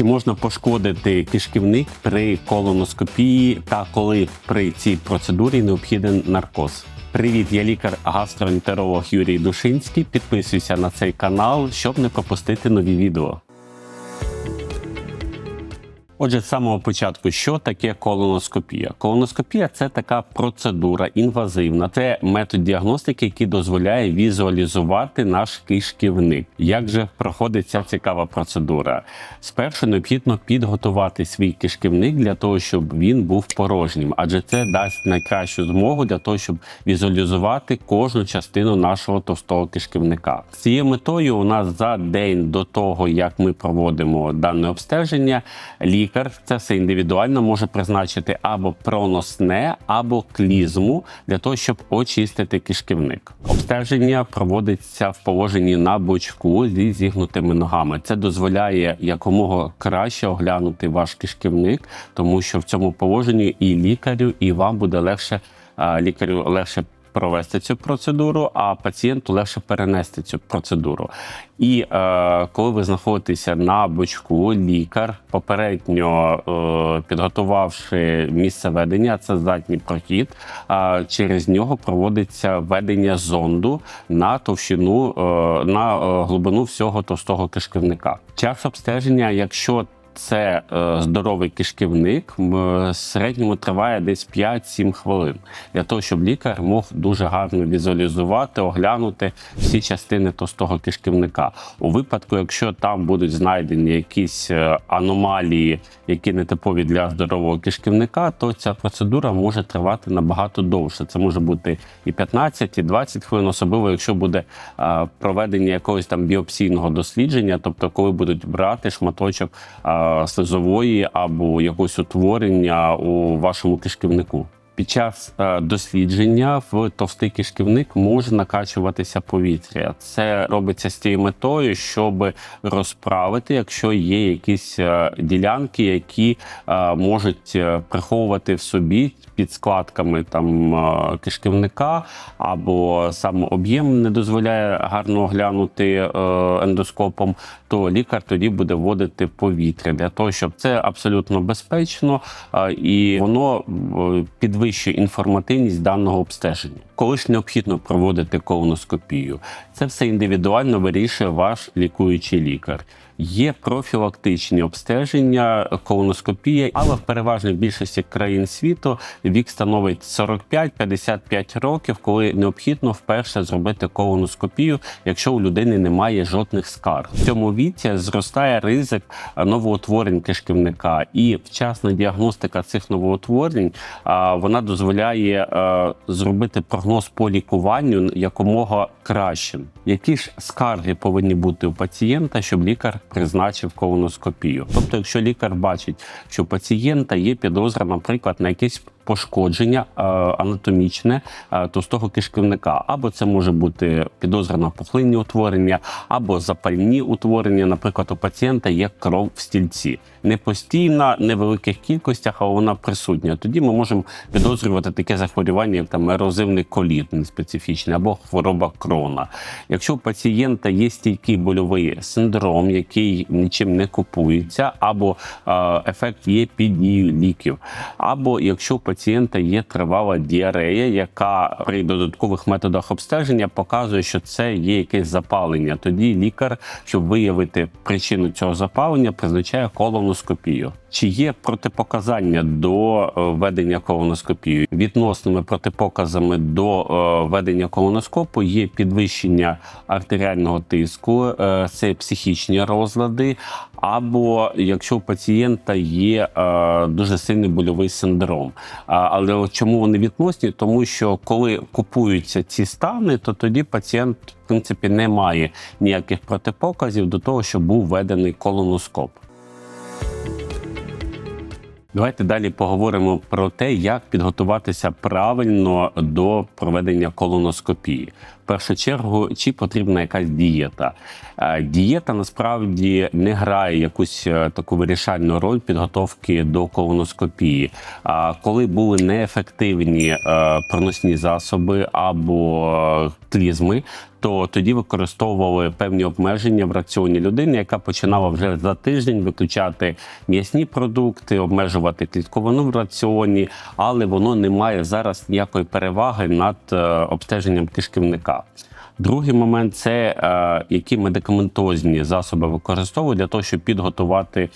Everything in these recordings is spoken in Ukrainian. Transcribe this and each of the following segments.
Чи можна пошкодити кишківник при колоноскопії та коли при цій процедурі необхіден наркоз? Привіт, я лікар-гастроентеролог Юрій Душинський. Підписуйся на цей канал, щоб не пропустити нові відео. Отже, з самого початку, що таке колоноскопія? Колоноскопія це така процедура інвазивна. Це метод діагностики, який дозволяє візуалізувати наш кишківник. Як же проходить ця цікава процедура? Спершу необхідно підготувати свій кишківник для того, щоб він був порожнім, адже це дасть найкращу змогу для того, щоб візуалізувати кожну частину нашого товстого кишківника. З цією метою у нас за день до того, як ми проводимо дане обстеження, лікар це все індивідуально може призначити або проносне, або клізму для того, щоб очистити кишківник. Обстеження проводиться в положенні на бочку зі зігнутими ногами. Це дозволяє якомога краще оглянути ваш кишківник, тому що в цьому положенні і лікарю, і вам буде легше лікарю легше. Провести цю процедуру, а пацієнту легше перенести цю процедуру. І е, коли ви знаходитеся на бочку, лікар, попередньо е, підготувавши місце ведення, це задній прохід, е, через нього проводиться ведення зонду на товщину, е, на е, глибину всього товстого кишківника. Час обстеження, якщо це е, здоровий кишківник, в середньому триває десь 5-7 хвилин для того, щоб лікар мог дуже гарно візуалізувати, оглянути всі частини товстого кишківника. У випадку, якщо там будуть знайдені якісь е, аномалії, які не типові для здорового кишківника, то ця процедура може тривати набагато довше. Це може бути і 15, і 20 хвилин, особливо якщо буде е, проведення якогось там біопсійного дослідження, тобто коли будуть брати шматочок слизової або якогось утворення у вашому кишківнику. Під час е, дослідження в товстий кишківник може накачуватися повітря. Це робиться з тією метою, щоб розправити, якщо є якісь е, ділянки, які е, можуть приховувати в собі під складками там кишківника, або сам об'єм не дозволяє гарно оглянути ендоскопом, то лікар тоді буде вводити повітря для того, щоб це абсолютно безпечно і воно е, підвищує інформативність даного обстеження. Коли ж необхідно проводити колоноскопію, це все індивідуально вирішує ваш лікуючий лікар. Є профілактичні обстеження, колоноскопія, але в переважній більшості країн світу вік становить 45-55 років, коли необхідно вперше зробити колоноскопію, якщо у людини немає жодних скарг. В цьому віці зростає ризик новоутворень кишківника, і вчасна діагностика цих новоутворень вона дозволяє зробити прогноз по лікуванню якомога кращим. Які ж скарги повинні бути у пацієнта, щоб лікар призначив колоноскопію? Тобто, якщо лікар бачить, що у пацієнта є підозра, наприклад, на якесь пошкодження е, анатомічне е, товстого кишківника, або це може бути підозра на пухлинні утворення, або запальні утворення. Наприклад, у пацієнта є кров в стільці, не постійна, не в великих кількостях, але вона присутня. Тоді ми можемо підозрювати таке захворювання, як там ерозивний коліт неспецифічний, або хвороба крона. Якщо у пацієнта є стійкий больовий синдром, який нічим не купується, або е, ефект є під дією ліків, або якщо у є тривала діарея, яка при додаткових методах обстеження показує, що це є якесь запалення. Тоді лікар, щоб виявити причину цього запалення, призначає колоноскопію. Чи є протипоказання до е, ведення колоноскопії? Відносними протипоказами до е, ведення колоноскопу є підвищення артеріального тиску, е, це психічні розлади, або якщо у пацієнта є дуже сильний больовий синдром. Але чому вони відносні? Тому що коли купуються ці стани, то тоді пацієнт в принципі не має ніяких протипоказів до того, що був введений колоноскоп. Давайте далі поговоримо про те, як підготуватися правильно до проведення колоноскопії. Першу чергу, чи потрібна якась дієта. Е, Дієта насправді не грає якусь е, таку вирішальну роль підготовки до колоноскопії. А коли були неефективні е, проносні засоби або клізми, то тоді використовували певні обмеження в раціоні людини, яка починала вже за тиждень виключати м'ясні продукти, обмежувати клітковину в раціоні, але воно не має зараз ніякої переваги над обстеженням кишківника. 있습니다. Другий момент це е, які медикаментозні засоби використовують для того, щоб підготувати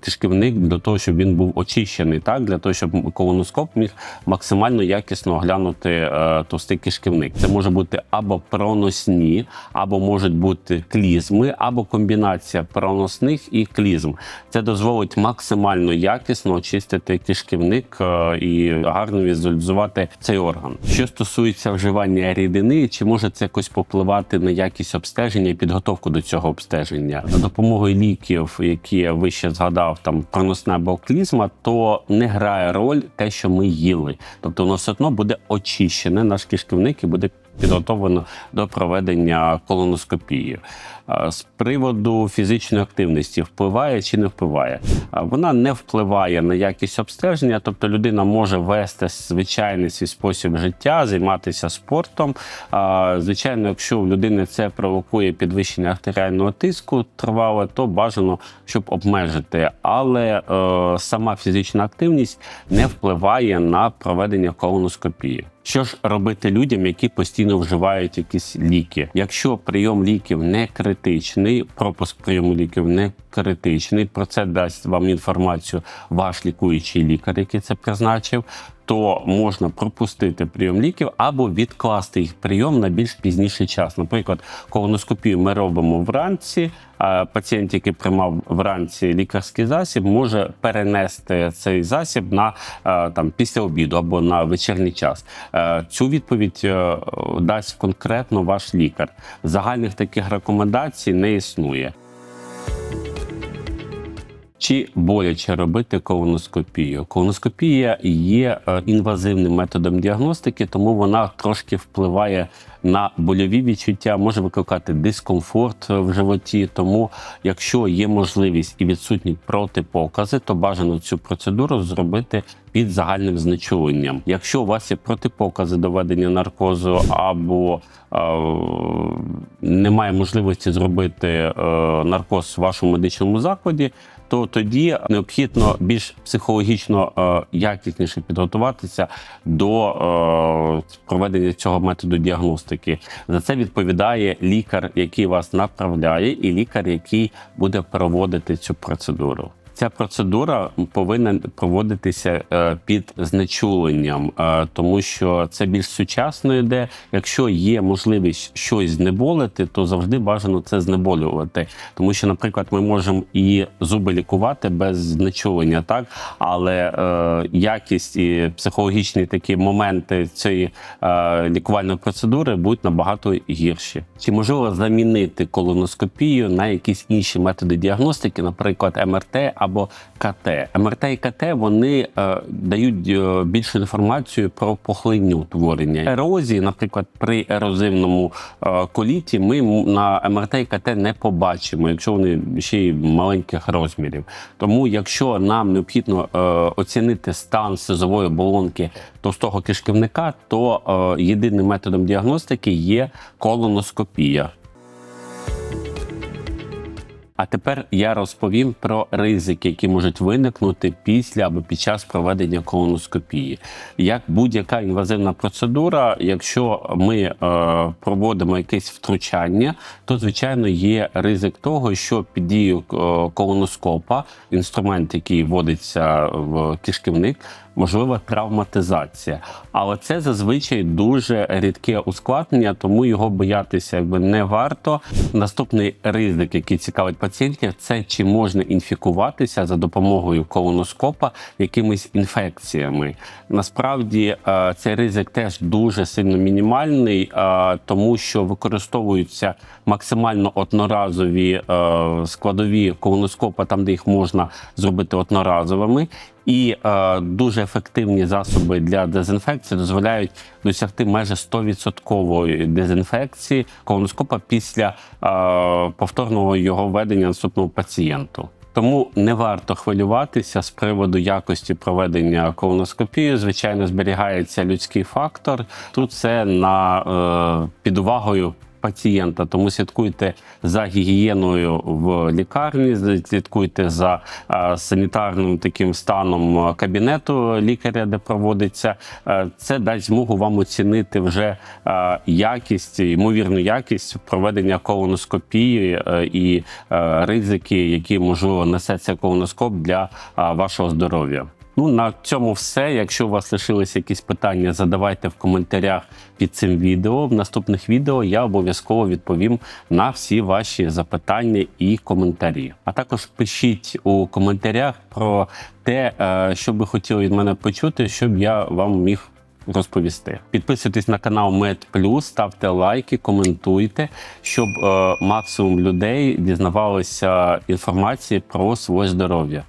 кишківник до того, щоб він був очищений, так для того, щоб колоноскоп міг максимально якісно оглянути е, товстий кишківник. Це може бути або проносні, або можуть бути клізми, або комбінація проносних і клізм. Це дозволить максимально якісно очистити кишківник е, і гарно візуалізувати цей орган. Що стосується вживання рідини, чи може це якось попливати на якість обстеження і підготовку до цього обстеження за допомогою ліків, які я вище згадав, там проносна або клізма, то не грає роль те, що ми їли. Тобто воно все одно буде очищене, наш кишківник і буде підготовлено до проведення колоноскопії. З приводу фізичної активності впливає чи не впливає? Вона не впливає на якість обстеження, тобто людина може вести звичайний свій спосіб життя, займатися спортом. Звичайно, якщо в людини це провокує підвищення артеріального тиску тривале, то бажано, щоб обмежити. Але е, сама фізична активність не впливає на проведення колоноскопії. Що ж робити людям, які постійно вживають якісь ліки? Якщо прийом ліків не критичний, пропуск прийому ліків не критичний, про це дасть вам інформацію ваш лікуючий лікар, який це призначив. То можна пропустити прийом ліків або відкласти їх прийом на більш пізніший час. Наприклад, колоноскопію ми робимо вранці. А пацієнт, який приймав вранці лікарський засіб, може перенести цей засіб на е, там після обіду або на вечірній час. Е, Цю відповідь е, дасть конкретно ваш лікар. Загальних таких рекомендацій не існує. Чи боляче робити колоноскопію? Колоноскопія є е, інвазивним методом діагностики, тому вона трошки впливає на больові відчуття, може викликати дискомфорт е, в животі. Тому, якщо є можливість і відсутні протипокази, то бажано цю процедуру зробити під загальним знечуленням. Якщо у вас є протипокази доведення наркозу або е, немає можливості зробити е, наркоз в вашому медичному закладі, то тоді необхідно більш психологічно е, якісніше підготуватися до е, проведення цього методу діагностики. За це відповідає лікар, який вас направляє, і лікар, який буде проводити цю процедуру. Ця процедура повинна проводитися е, під знечуленням, е, тому що це більш сучасно йде. Якщо є можливість щось знеболити, то завжди бажано це знеболювати. Тому що, наприклад, ми можемо і зуби лікувати без знечулення, так але е, якість і психологічні такі моменти цієї е, лікувальної процедури будуть набагато гірші. Чи можливо замінити колоноскопію на якісь інші методи діагностики, наприклад, МРТ або КТ. МРТ і КТ вони е, дають е, більшу інформацію про пухлинні утворення. Ерозії, наприклад, при ерозивному е, коліті, ми на МРТ і КТ не побачимо, якщо вони ще й маленьких розмірів. Тому, якщо нам необхідно оцінити стан сизової оболонки товстого кишківника, то єдиним методом діагностики є колоноскопія. А тепер я розповім про ризики, які можуть виникнути після або під час проведення колоноскопії. Як будь-яка інвазивна процедура, якщо ми е, проводимо якесь втручання, то звичайно є ризик того, що під дією е, колоноскопа, інструмент, який вводиться в кишківник, можлива травматизація. Але це зазвичай дуже рідке ускладнення, тому його боятися якби не варто. Наступний ризик, який цікавить пацієнтів, це чи можна інфікуватися за допомогою колоноскопа якимись інфекціями. Насправді е, цей ризик теж дуже сильно мінімальний, е, тому що використовуються максимально одноразові е, складові колоноскопа, там де їх можна зробити одноразовими. І е, дуже ефективні засоби для дезінфекції дозволяють досягти майже 100% дезінфекції колоноскопа після е, повторного його введення наступному пацієнту. Тому не варто хвилюватися з приводу якості проведення колоноскопії. Звичайно, зберігається людський фактор. Тут це на е, під увагою пацієнта. Тому слідкуйте за гігієною в лікарні, слідкуйте за санітарним таким станом кабінету лікаря, де проводиться. Це дасть змогу вам оцінити вже якість, ймовірну якість проведення колоноскопії е, і е, ризики, які можливо несе цей колоноскоп для вашого здоров'я. Ну на цьому все. Якщо у вас лишилися якісь питання, задавайте в коментарях під цим відео. В наступних відео я обов'язково відповім на всі ваші запитання і коментарі. А також пишіть у коментарях про те, е, що би хотіли від мене почути, щоб я вам міг розповісти. Підписуйтесь на канал MedPlus, ставте лайки, коментуйте, щоб е, максимум людей дізнавалося інформації про своє здоров'я.